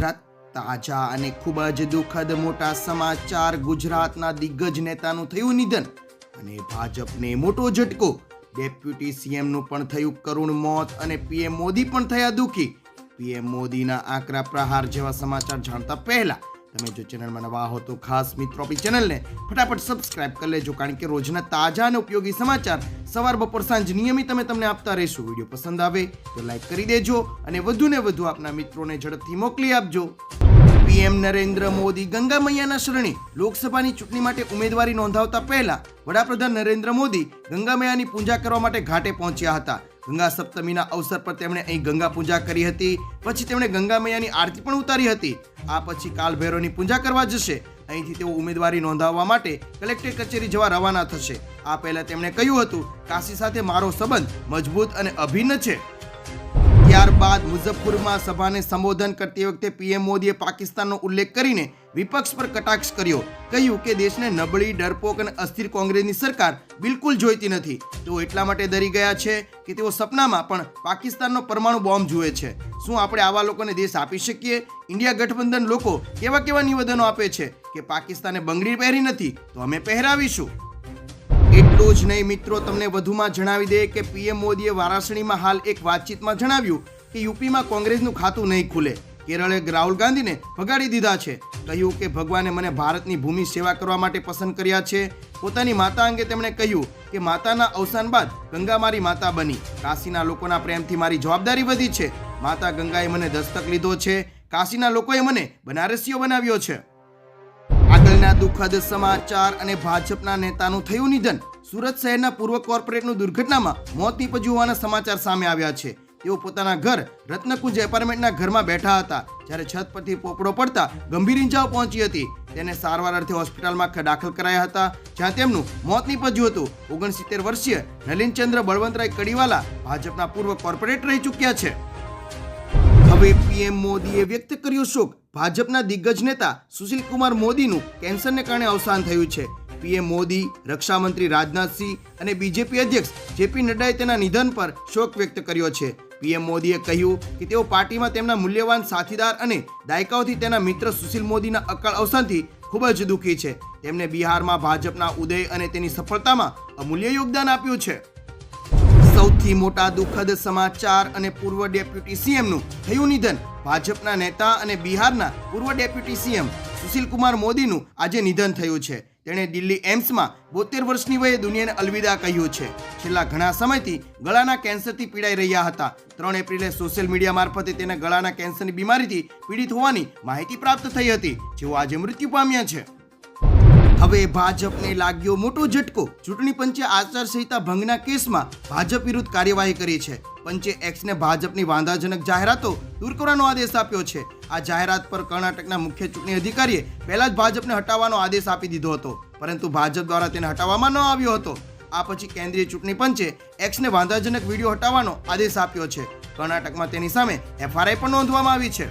ગુજરાત, તાજા અને ખૂબ જ દુઃખદ મોટા સમાચાર ગુજરાતના દિગ્ગજ નેતાનું થયું નિધન અને ભાજપને મોટો ઝટકો. ડેપ્યુટી સીએમનું પણ થયું કરુણ મોત અને પીએમ મોદી પણ થયા દુઃખી. પીએમ મોદીના આકરા પ્રહાર જેવા સમાચાર જાણતા પહેલા તમે જો ચેનલમાં નવા હો તો ખાસ મિત્રો આપણી ચેનલને ફટાફટ સબસ્ક્રાઇબ કરી લેજો, કારણ કે રોજના તાજા અને ઉપયોગી સમાચાર સવાર બપોર સાંજ નિયમિત અમે તમને આપતા રહીશું. વીડિયો પસંદ આવે તો લાઈક કરી દેજો અને વધુ ને વધુ આપના મિત્રોને ઝડપથી મોકલી આપજો. પીએમ નરેન્દ્ર મોદી ગંગા મૈયાના શરણે લોકસભાની ચૂંટણી માટે ઉમેદવારી નોંધાવતા પહેલા વડાપ્રધાન નરેન્દ્ર મોદી ગંગા મૈયાની પૂજા કરવા માટે ઘાટે પહોંચ્યા હતા. ગંગા સપ્તમીના અવસર પર તેમણે અહીં ગંગા પૂજા કરી હતી, પછી તેમણે ગંગા મૈયાની આરતી પણ ઉતારી હતી. આ પછી કાલ ભૈરવની પૂજા કરવા જશે. અહીંથી તેઓ ઉમેદવારી નોંધાવવા માટે કલેક્ટર કચેરી જવા રવાના થશે. આ પહેલા તેમણે કહ્યું હતું, કાશી સાથે મારો સંબંધ મજબૂત અને અભિન્ન છે. ત્યારબાદ મુઝફ્ફરમાં સભાને સંબોધન કરતી વખતે પીએમ મોદીએ પાકિસ્તાનનો ઉલ્લેખ કરીને વિપક્ષ પર કટાક્ષ કર્યો. કહ્યું કે દેશને નબળી, ડરપોક અને અસ્થિર કોંગ્રેસની સરકાર બિલકુલ જોઈતી નથી. તેઓ એટલા માટે ડરી ગયા છે કે તેઓ સપનામાં પણ પાકિસ્તાનનો પરમાણુ બોમ્બ જુએ છે. શું આપણે આવા લોકોને દેશ આપી શકીએ? ઇન્ડિયા ગઠબંધન લોકો કેવા કેવા નિવેદનો આપે છે કે પાકિસ્તાને બંગડી પહેરી નથી, તો અમે પહેરાવીશું. એટલું જ નહીં મિત્રો, તમને વધુમાં જણાવી દે કે પીએમ મોદીએ વારાણસીમાં હાલ એક વાતચીતમાં જણાવ્યું કે યુપીમાં કોંગ્રેસનું ખાતું નહીં ખુલે. કેરળે રાહુલ ગાંધીને ભગાડી દીધા છે. કહ્યું કે ભગવાને મને ભારતની ભૂમિ સેવા કરવા માટે પસંદ કર્યા છે. પોતાની માતા અંગે તેમણે કહ્યું કે માતાના અવસાન બાદ ગંગા મારી માતા બની. કાશીના લોકોના પ્રેમથી મારી જવાબદારી વધી છે. માતા ગંગાએ મને દસ્તક લીધો છે. કાશીના લોકોએ મને બનારસીઓ બનાવ્યો છે. આગળના દુઃખદ સમાચાર અને ભાજપના નેતાનું થયું નિધન. સુરત શહેરના પૂર્વ કોર્પોરેટનું દુર્ઘટનામાં મોત નીપજ્યું હોવાના સમાચાર સામે આવ્યા છે. તેઓ પોતાના ઘર રત્નકુંજ એપાર્ટમેન્ટના ઘરમાં બેઠા હતા, જ્યારે છત પરથી પોપડો પડતા ગંભીર ઇંજાઓ પહોંચી હતી. તેને સારવાર અર્થે હોસ્પિટલમાં દાખલ કરાયા હતા, જ્યાં તેમનું મોત નીપજ્યું હતું. ઓગણસિત્તેર વર્ષીય નલિનચંદ્ર બળવંતરાય કડીવાલા ભાજપના પૂર્વ કોર્પોરેટ રહી ચૂક્યા છે. હવે પીએમ મોદીએ વ્યક્ત કર્યો શોક. ભાજપના દિગ્ગજ નેતા સુશીલ કુમાર મોદીનું કેન્સરને કારણે અવસાન થયું છે. પીએમ મોદી, રક્ષામંત્રી રાજનાથસિંહ અને બીજેપી અધ્યક્ષ જેપી નડ્ડાએ તેના નિધન પર શોક વ્યક્ત કર્યો છે. પીએમ મોદીએ કહ્યું કે તેઓ પાર્ટીમાં તેમના મૂલ્યવાન સાથીદાર અને દાયકાઓથી તેના મિત્ર સુશીલ મોદીના અકાળ અવસાનથી ખૂબ જ દુઃખી છે. તેમને બિહારમાં ભાજપના ઉદય અને તેની સફળતામાં અમૂલ્ય યોગદાન આપ્યું છે. સૌથી મોટા દુઃખદ સમાચાર અને પૂર્વ ડેપ્યુટી સીએમનું થયું નિધન. ભાજપના નેતા અને બિહારના પૂર્વ ડેપ્યુટી સીએમ સુશીલ કુમાર મોદીનું આજે નિધન થયું છે. તેણે દિલ્હી એમ્સમાં બોતેર વર્ષની વયે દુનિયાને અલવિદા કહ્યું છે. છેલ્લા ઘણા સમયથી ગળાના કેન્સરથી પીડાઈ રહ્યા હતા. ત્રણ એપ્રિલે સોશિયલ મીડિયા મારફતે તેને ગળાના કેન્સરની બીમારીથી પીડિત હોવાની માહિતી પ્રાપ્ત થઈ હતી, જેઓ આજે મૃત્યુ પામ્યા છે. હવે ભાજપને લાગ્યો મોટો ઝટકો. ચૂંટણી પંચે આચારસંહિતા ભંગના કેસમાં ભાજપ વિરુદ્ધ કાર્યવાહી કરી છે. પંચે એક્સને ભાજપની વાંધાજનક જાહેરાતો દૂર કરવાનો આદેશ આપ્યો છે. આ જાહેરાત પર કર્ણાટકના મુખ્ય ચૂંટણી અધિકારીએ પહેલા જ ભાજપને હટાવવાનો આદેશ આપી દીધો હતો, પરંતુ ભાજપ દ્વારા તેને હટાવવામાં ન આવ્યો હતો. આ પછી કેન્દ્રીય ચૂંટણી પંચે એક્સને વાંધાજનક વીડિયો હટાવવાનો આદેશ આપ્યો છે. કર્ણાટકમાં તેની સામે એફઆરઆઈ પણ નોંધવામાં આવી છે.